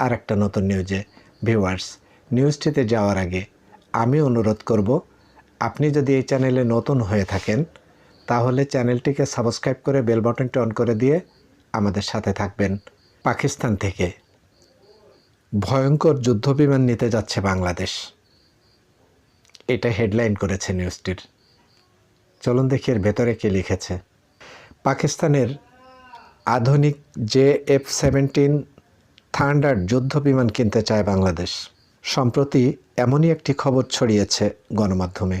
আর একটা নতুন নিউজে ভিউয়ার্স নিউজটিতে যাওয়ার আগে আমি অনুরোধ করব, আপনি যদি এই চ্যানেলে নতুন হয়ে থাকেন, তাহলে চ্যানেলটিকে সাবস্ক্রাইব করে বেল বাটনটি অন করে দিয়ে আমাদের সাথে থাকবেন। পাকিস্তান থেকে ভয়ঙ্কর যুদ্ধবিমান নিতে যাচ্ছে বাংলাদেশ। এটা হেডলাইন করেছে নিউজটির চলুন দেখি এর ভেতরে কে লিখেছে। পাকিস্তানের আধুনিক জে এফ সেভেন্টিন থান্ডার যুদ্ধ বিমান কিনতে চায় বাংলাদেশ। সম্প্রতি এমনই একটি খবর ছড়িয়েছে গণমাধ্যমে।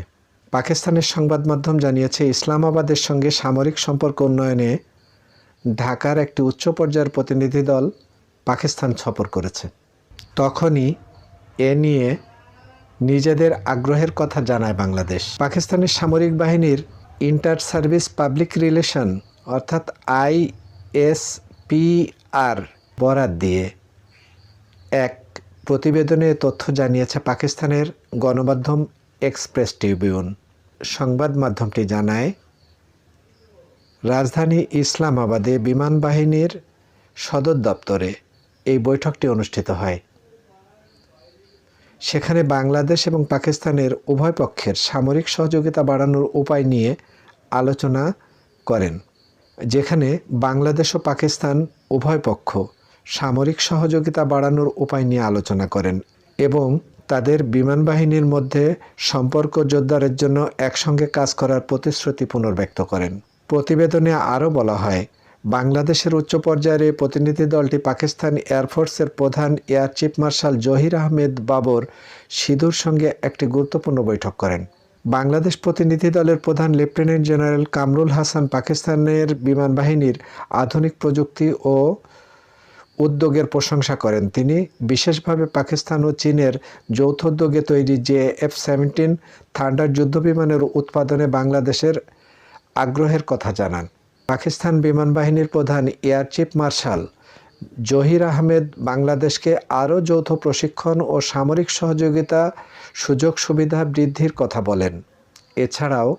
পাকিস্তানের সংবাদ মাধ্যম জানিয়েছে, ইসলামাবাদের সঙ্গে সামরিক সম্পর্ক উন্নয়নে ঢাকার একটি উচ্চ পর্যায়ের প্রতিনিধি দল পাকিস্তান সফর করেছে। তখনই এ নিয়ে নিজেদের আগ্রহের কথা জানায় বাংলাদেশ। পাকিস্তানের সামরিক বাহিনীর ইন্টার সার্ভিস পাবলিক রিলেশন, অর্থাৎ আইএসপিআর, বরাত দিয়ে এক প্রতিবেদনে তথ্য জানিয়েছে পাকিস্তানের গণমাধ্যম এক্সপ্রেস ট্রিবিউন। সংবাদ মাধ্যমটি জানায়, রাজধানী ইসলামাবাদে বিমান বাহিনীর সদর দপ্তরে এই বৈঠকটি অনুষ্ঠিত হয়। সেখানে বাংলাদেশ এবং পাকিস্তানের উভয় পক্ষের সামরিক সহযোগিতা বাড়ানোর উপায় নিয়ে আলোচনা করেন, যেখানে বাংলাদেশ ও পাকিস্তান উভয় পক্ষ সামরিক সহযোগিতা বাড়ানোর উপায় নিয়ে আলোচনা করেন এবং তাদের বিমান বাহিনীর মধ্যে সম্পর্ক জোরদারের জন্য একসঙ্গে কাজ করার প্রতিশ্রুতি পুনর্ব্যক্ত করেন। প্রতিবেদনে আরও বলা হয়, বাংলাদেশের উচ্চ পর্যায়ের প্রতিনিধি দলটি পাকিস্তান এয়ারফোর্সের প্রধান air chief marshal Zaheer Ahmed Babar সিধুর সঙ্গে একটি গুরুত্বপূর্ণ বৈঠক করেন। বাংলাদেশ প্রতিনিধি দলের প্রধান লেফটেন্যান্ট জেনারেল কামরুল হাসান পাকিস্তানের বিমান বাহিনীর আধুনিক প্রযুক্তি ও উদ্যোগের প্রশংসা করেন তিনি। বিশেষভাবে পাকিস্তান ও চীনের যৌথ উদ্যোগে তৈরি যে এফ সেভেন্টিন থান্ডার যুদ্ধবিমানের উৎপাদনে বাংলাদেশের আগ্রহের কথা জানান। পাকিস্তান বিমান বাহিনীর প্রধান air chief marshal Zaheer Ahmed বাংলাদেশকে আরও যৌথ প্রশিক্ষণ ও সামরিক সহযোগিতা সুযোগ সুবিধা বৃদ্ধির কথা বলেন। এছাড়াও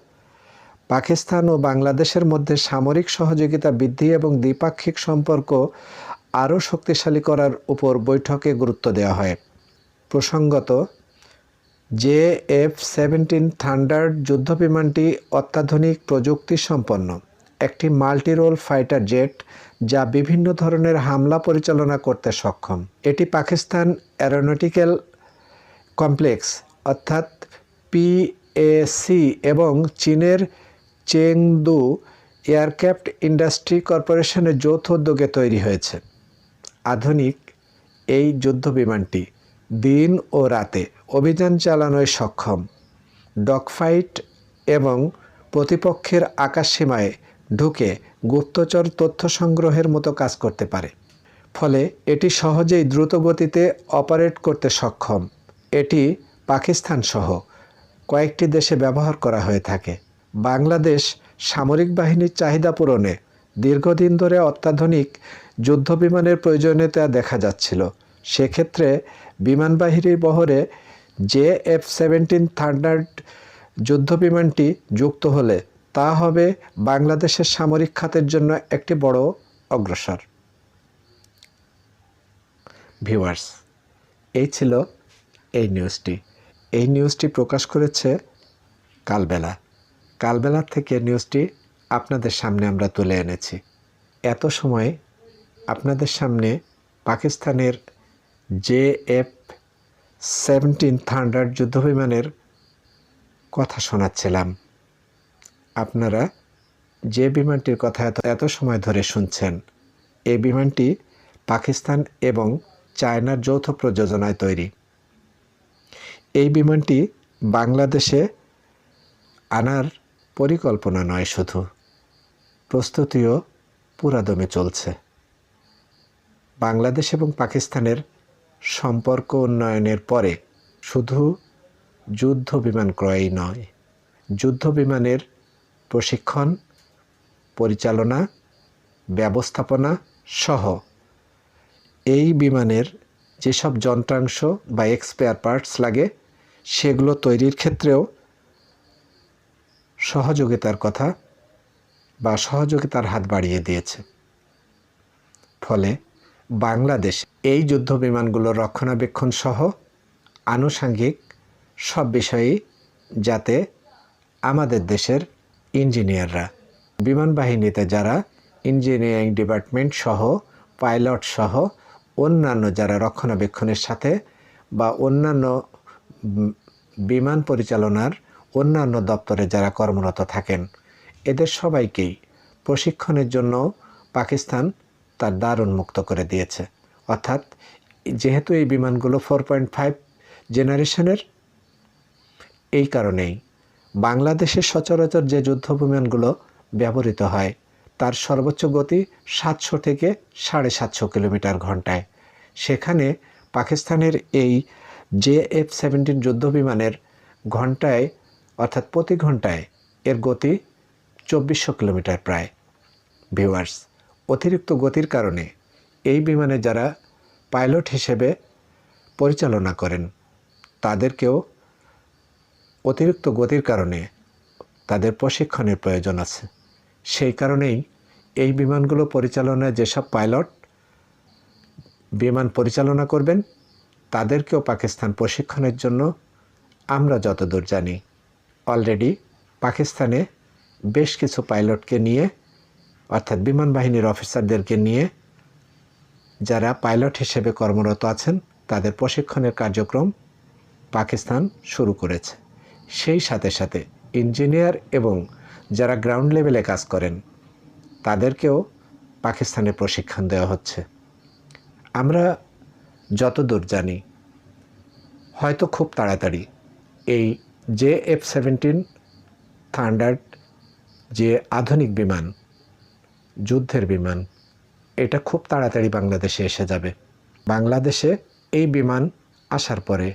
পাকিস্তান ও বাংলাদেশের মধ্যে সামরিক সহযোগিতা বৃদ্ধি এবং দ্বিপাক্ষিক সম্পর্ক আরও শক্তিশালী করার উপর বৈঠকে গুরুত্ব দেওয়া হয়। প্রসঙ্গত, জে এফ সেভেন্টিন থান্ডার যুদ্ধবিমানটি অত্যাধুনিক প্রযুক্তি সম্পন্ন একটি মাল্টিরোল ফাইটার জেট যা বিভিন্ন ধরনের হামলা পরিচালনা করতে সক্ষম। এটি পাকিস্তান অ্যারোনটিক্যাল কমপ্লেক্স, অর্থাৎ পিএসি এবং চীনের চেংদু এয়ারক্রাফট ইন্ডাস্ট্রি কর্পোরেশনের যৌথ উদ্যোগে তৈরি হয়েছে। আধুনিক এই যুদ্ধ বিমানটি দিন ও রাতে অভিযান চালানোয় সক্ষম। ডগফাইট এবং প্রতিপক্ষের আকাশসীমায় ঢুকে গুপ্তচর তথ্য সংগ্রহের মতো কাজ করতে পারে। ফলে এটি সহজেই দ্রুত গতিতে অপারেট করতে সক্ষম। এটি পাকিস্তান সহ কয়েকটি দেশে ব্যবহার করা হয়ে থাকে। বাংলাদেশ সামরিক বাহিনীর চাহিদা পূরণে দীর্ঘদিন ধরে অত্যাধুনিক যুদ্ধবিমানের প্রয়োজনীয়তা দেখা যাচ্ছিল। সেক্ষেত্রে বিমান বাহিনীর বহরে জে এফ সেভেন্টিন থান্ডার্ড যুদ্ধবিমানটি যুক্ত হলে তা হবে বাংলাদেশের সামরিক খাতের জন্য একটি বড় অগ্রসর। ভিউয়ার্স, এই ছিল এই নিউজটি। এই নিউজটি প্রকাশ করেছে কালবেলা। কালবেলা থেকে নিউজটি আপনাদের সামনে আমরা তুলে এনেছি। এত সময় আপনাদের সামনে পাকিস্তানের জে এফ সেভেন্টিন থান্ডার যুদ্ধবিমানের কথা শোনাচ্ছিলাম। আপনারা যে বিমানটির কথা এত এত সময় ধরে শুনছেন, এই বিমানটি পাকিস্তান এবং চায়নার যৌথ প্রযোজনায় তৈরি। এই বিমানটি বাংলাদেশে আনার পরিকল্পনা নয় শুধু, প্রস্তুতিও পুরাদমে চলছে। বাংলাদেশ এবং পাকিস্তানের সম্পর্ক উন্নয়নের পরে শুধু যুদ্ধ বিমান ক্রয়ই নয়, যুদ্ধ বিমানের প্রশিক্ষণ, পরিচালনা, ব্যবস্থাপনা সহ এই বিমানের যেসব যন্ত্রাংশ বা এক্সপেয়ার পার্টস লাগে, সেগুলো তৈরির ক্ষেত্রেও সহযোগিতার কথা বা সহযোগিতার হাত বাড়িয়ে দিয়েছে। ফলে বাংলাদেশ, এই যুদ্ধ বিমানগুলোর রক্ষণাবেক্ষণ সহ আনুষাঙ্গিক সব বিষয়েই যাতে আমাদের দেশের ইঞ্জিনিয়াররা, বিমান বাহিনীতে যারা ইঞ্জিনিয়ারিং ডিপার্টমেন্ট সহ, পাইলট সহ, অন্যান্য যারা রক্ষণাবেক্ষণের সাথে বা অন্যান্য বিমান পরিচালনার অন্যান্য দপ্তরে যারা কর্মরত থাকেন, এদের সবাইকেই প্রশিক্ষণের জন্য পাকিস্তান তার দ্বার উন্মুক্ত করে দিয়েছে। অর্থাৎ যেহেতু এই বিমানগুলো ফোর পয়েন্ট ফাইভ জেনারেশনের, এই কারণেই বাংলাদেশের সচরাচর যে যুদ্ধ বিমানগুলো ব্যবহৃত হয়, তার সর্বোচ্চ গতি সাতশো থেকে সাড়ে সাতশো কিলোমিটার ঘন্টায়। সেখানে পাকিস্তানের এই জে এফ সেভেন্টিন যুদ্ধ বিমানের ঘন্টায়, অর্থাৎ প্রতি ঘন্টায় এর গতি চব্বিশশো কিলোমিটার প্রায়। ভিউয়ার্স অতিরিক্ত গতির কারণে এই বিমানে যারা পাইলট হিসেবে পরিচালনা করেন, তাদেরকেও অতিরিক্ত গতির কারণে তাদের প্রশিক্ষণের প্রয়োজন আছে। সেই কারণেই এই বিমানগুলো পরিচালনায় যেসব পাইলট বিমান পরিচালনা করবেন, তাদেরকেও পাকিস্তান প্রশিক্ষণের জন্য আমরা যতদূর জানি, অলরেডি পাকিস্তানে বেশ কিছু পাইলটকে নিয়ে অর্থাৎ বিমান বাহিনীর অফিসারদেরকে নিয়ে যারা পাইলট হিসেবে কর্মরত আছেন, তাদের প্রশিক্ষণের কার্যক্রম পাকিস্তান শুরু করেছে। সেই সাথে সাথে ইঞ্জিনিয়ার এবং যারা গ্রাউন্ড লেভেলে কাজ করেন, তাদেরকেও পাকিস্তানে প্রশিক্ষণ দেওয়া হচ্ছে। আমরা যতদূর জানি, হয়তো খুব তাড়াতাড়ি এই জে এফ সেভেন্টিন থান্ডার্ড যে আধুনিক বিমান যুদ্ধের বিমান। এটা খুব তাড়াতাড়ি বাংলাদেশে এসে যাবে। বাংলাদেশে এই বিমান আসার পরে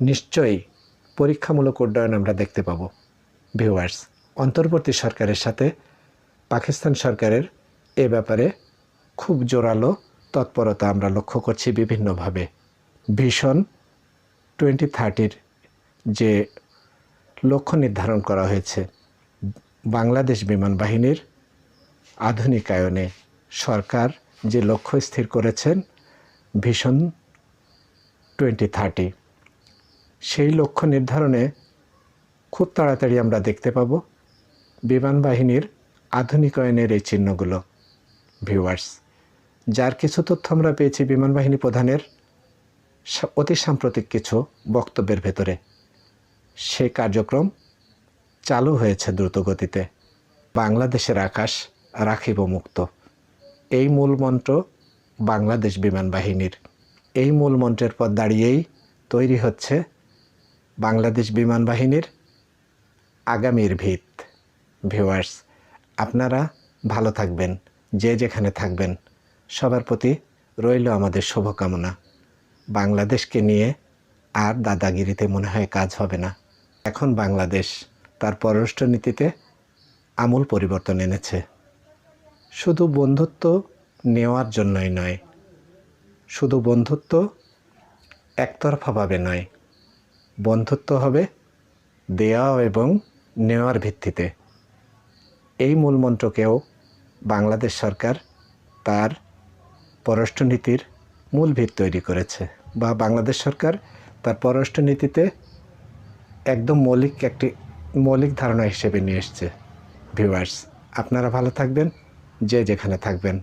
নিশ্চয়ই পরীক্ষামূলক উড্ডয়ন আমরা দেখতে পাবো। ভিউয়ার্স, অন্তর্বর্তী সরকারের সাথে পাকিস্তান সরকারের এ ব্যাপারে খুব জোরালো তৎপরতা আমরা লক্ষ্য করছি বিভিন্নভাবে। ভীষণ টোয়েন্টি থার্টির যে লক্ষ্য নির্ধারণ করা হয়েছে বাংলাদেশ বিমান বাহিনীর আধুনিকায়নে সরকার যে লক্ষ্য স্থির করেছেন ভীষণ টোয়েন্টি থার্টি সেই লক্ষ্য নির্ধারণে খুব তাড়াতাড়ি আমরা দেখতে পাব বিমান বাহিনীর আধুনিকায়নের এই চিহ্নগুলো। ভিউয়ার্স যার কিছু তথ্য আমরা পেয়েছি বিমান বাহিনী প্রধানের অতি সাম্প্রতিক কিছু বক্তব্যের ভেতরে। সেই কার্যক্রম চালু হয়েছে দ্রুতগতিতে। বাংলাদেশের আকাশ রাখিব মুক্ত। এই মূল মন্ত্র বাংলাদেশ বিমান বাহিনীর। এই মূল মন্ত্রের পর দাঁড়িয়েই তৈরি হচ্ছে বাংলাদেশ বিমান বাহিনীর আগামীর ভিত। ভিউয়ার্স, আপনারা ভালো থাকবেন, যে যেখানে থাকবেন। সবার প্রতি রইল আমাদের শুভকামনা। বাংলাদেশকে নিয়ে আর দাদাগিরিতে মনে হয় কাজ হবে না। এখন বাংলাদেশ তার পররাষ্ট্রনীতিতে আমূল পরিবর্তন এনেছে। শুধু বন্ধুত্ব নেওয়ার জন্যই নয়, শুধু বন্ধুত্ব একতরফাভাবে নয়, বন্ধুত্ব হবে দেওয়া এবং নেওয়ার ভিত্তিতে। এই মূলমন্ত্রকেও বাংলাদেশ সরকার তার পররাষ্ট্রনীতির মূল ভিত তৈরি করেছে বা বাংলাদেশ সরকার তার পররাষ্ট্রনীতিতে একদম মৌলিক একটি মৌলিক ধারণা হিসেবে নিয়ে এসছে। ভিউয়ার্স, আপনারা ভালো থাকবেন। যে যেখানে থাকবেন।